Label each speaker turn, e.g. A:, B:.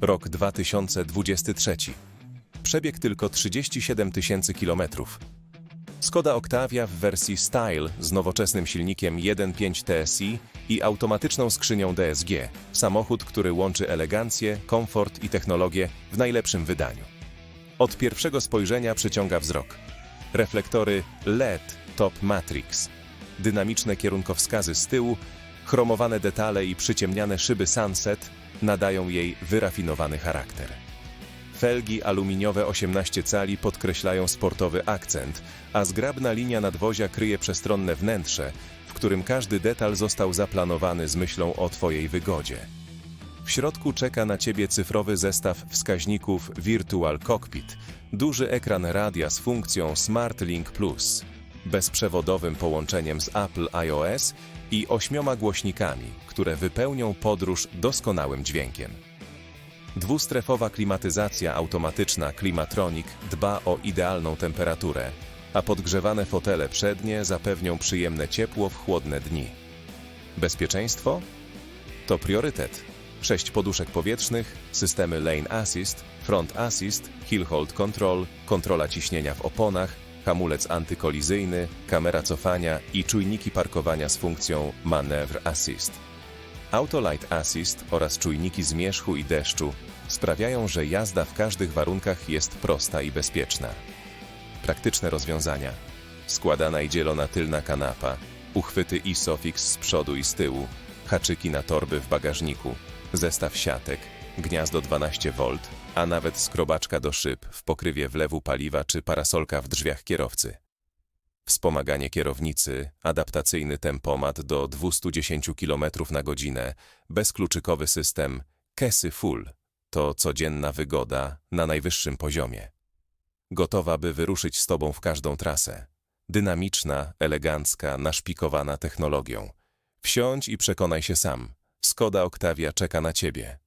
A: Rok 2023. Przebieg tylko 37 tysięcy kilometrów. Skoda Octavia w wersji Style z nowoczesnym silnikiem 1.5 TSI i automatyczną skrzynią DSG. Samochód, który łączy elegancję, komfort i technologię w najlepszym wydaniu. Od pierwszego spojrzenia przyciąga wzrok. Reflektory LED Top Matrix, dynamiczne kierunkowskazy z tyłu, chromowane detale i przyciemniane szyby Sunset nadają jej wyrafinowany charakter. Felgi aluminiowe 18 cali podkreślają sportowy akcent, a zgrabna linia nadwozia kryje przestronne wnętrze, w którym każdy detal został zaplanowany z myślą o Twojej wygodzie. W środku czeka na Ciebie cyfrowy zestaw wskaźników Virtual Cockpit, duży ekran radia z funkcją Smart Link Plus, bezprzewodowym połączeniem z Apple iOS i ośmioma głośnikami, które wypełnią podróż doskonałym dźwiękiem. Dwustrefowa klimatyzacja automatyczna Climatronic dba o idealną temperaturę, a podgrzewane fotele przednie zapewnią przyjemne ciepło w chłodne dni. Bezpieczeństwo? To priorytet. Sześć poduszek powietrznych, systemy Lane Assist, Front Assist, Hill Hold Control, kontrola ciśnienia w oponach, hamulec antykolizyjny, kamera cofania i czujniki parkowania z funkcją Manewr Assist. Autolight Assist oraz czujniki zmierzchu i deszczu sprawiają, że jazda w każdych warunkach jest prosta i bezpieczna. Praktyczne rozwiązania. Składana i dzielona tylna kanapa, uchwyty ISOFIX z przodu i z tyłu, haczyki na torby w bagażniku, zestaw siatek, gniazdo 12V, a nawet skrobaczka do szyb w pokrywie wlewu paliwa czy parasolka w drzwiach kierowcy. Wspomaganie kierownicy, adaptacyjny tempomat do 210 km na godzinę, bezkluczykowy system Kesy Full to codzienna wygoda na najwyższym poziomie. Gotowa, by wyruszyć z Tobą w każdą trasę. Dynamiczna, elegancka, naszpikowana technologią. Wsiądź i przekonaj się sam. Skoda Octavia czeka na Ciebie.